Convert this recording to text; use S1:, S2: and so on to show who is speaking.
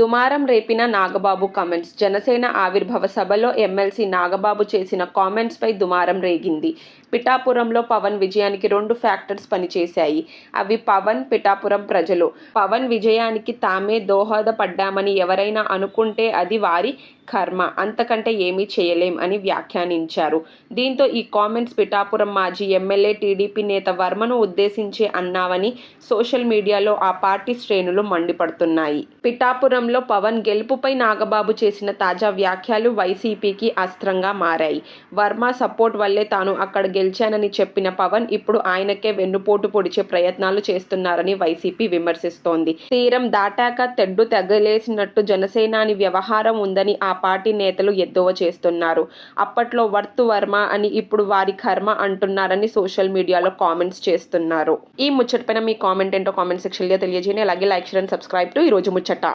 S1: దుమారం రేపిన నాగబాబు కామెంట్స్ జనసేన ఆవిర్భావ సభలో ఎమ్మెల్సీ నాగబాబు చేసిన కామెంట్స్పై దుమారం రేగింది. పిఠాపురంలో పవన్ విజయానికి రెండు ఫ్యాక్టర్స్ పనిచేశాయి. అవి పవన్ పిఠాపురం ప్రజలు. పవన్ విజయానికి తామే దోహదపడ్డామని ఎవరైనా అనుకుంటే అది వారి కర్మ. అంతకంటే ఏమీ చేయలేం అని వ్యాఖ్యానించారు. దీంతో ఈ కామెంట్స్ పిఠాపురం మాజీ ఎమ్మెల్యే టీడీపీ నేత వర్మను ఉద్దేశించి అన్నావని సోషల్ మీడియాలో ఆ పార్టీ శ్రేణులు మండిపడుతున్నాయి. పిఠాపురంలో పవన్ గెలుపుపై నాగబాబు చేసిన తాజా వ్యాఖ్యలు వైసీపీకి అస్త్రంగా మారాయి. వర్మ సపోర్ట్ వల్లే తాను అక్కడ గెలిచానని చెప్పిన పవన్ ఇప్పుడు ఆయనకే వెన్నుపోటు పొడిచే ప్రయత్నాలు చేస్తున్నారని వైసీపీ విమర్శిస్తోంది. తీరం దాటాక తెడ్డు తెగలేసినట్టు జనసేనాని వ్యవహారం ఉందని ఆ పార్టీ నేతలు ఎద్దువ చేస్తున్నారు. అప్పట్లో వర్తు వర్మ అని ఇప్పుడు వారి కర్మ అంటున్నారని సోషల్ మీడియాలో కామెంట్స్ చేస్తున్నారు. ఈ ముచ్చటపైన మీ కామెంట్ ఏంటో కామెంట్ సెక్షన్లో తెలియజేయండి. అలాగే like share and subscribe to ఈ రోజు ముచ్చట.